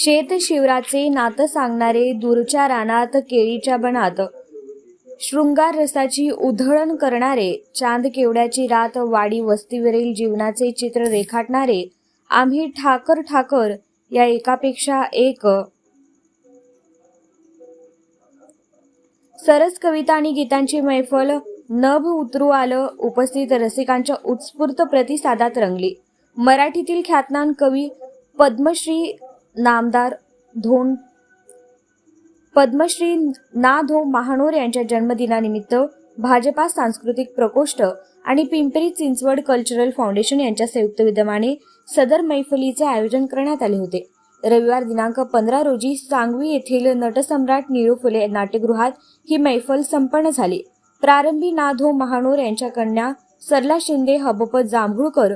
शेत शिवराचे नातं सांगणारे दूरच्या रानात केळीच्या बनात. शृंगार रसाची उधळण करणारे चांद केवड्याची रात वाडी वस्तीवरील जीवनाचे चित्र रेखाटणारे आम्ही ठाकर ठाकर या एकापेक्षा एक. सरस कविता आणि गीतांची मैफल नभ उतरू आलं उपस्थित रसिकांच्या उत्स्फूर्त प्रतिसादात रंगली. मराठीतील ख्यातनाम कवी पद्मश्री नामदार धोंड पद्मश्री ना धो महानोर यांच्या जन्मदिनानिमित्त भाजपा सांस्कृतिक प्रकोष्ठ आणि पिंपरी चिंचवड कल्चरल फाउंडेशन यांच्या संयुक्त विद्यमाने सदर मैफलीचे आयोजन करण्यात आले होते. रविवार दिनांक पंधरा रोजी सांगवी येथील नटसम्राट निळू फुले नाट्यगृहात ही मैफल संपन्न झाली. प्रारंभी नाधो महानोर यांच्या कन्या सरला शिंदे हबपत जांभूळकर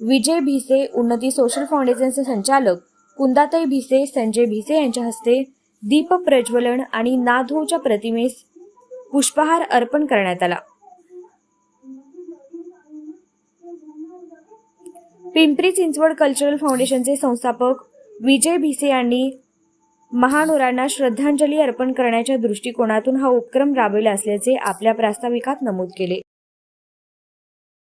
विजय भिसे उन्नती सोशल फाउंडेशनचे संचालक कुंदाताई भिसे संजय भिसे यांच्या हस्ते दीप प्रज्वलन आणि नाधोच्या प्रतिमेस पुष्पहार अर्पण करण्यात आला. पिंपरी चिंचवड कल्चरल फाउंडेशनचे संस्थापक विजय भिसे यांनी महानोरांना श्रद्धांजली अर्पण करण्याच्या दृष्टिकोनातून हा उपक्रम राबविला असल्याचे आपल्या प्रास्ताविकात नमूद केले.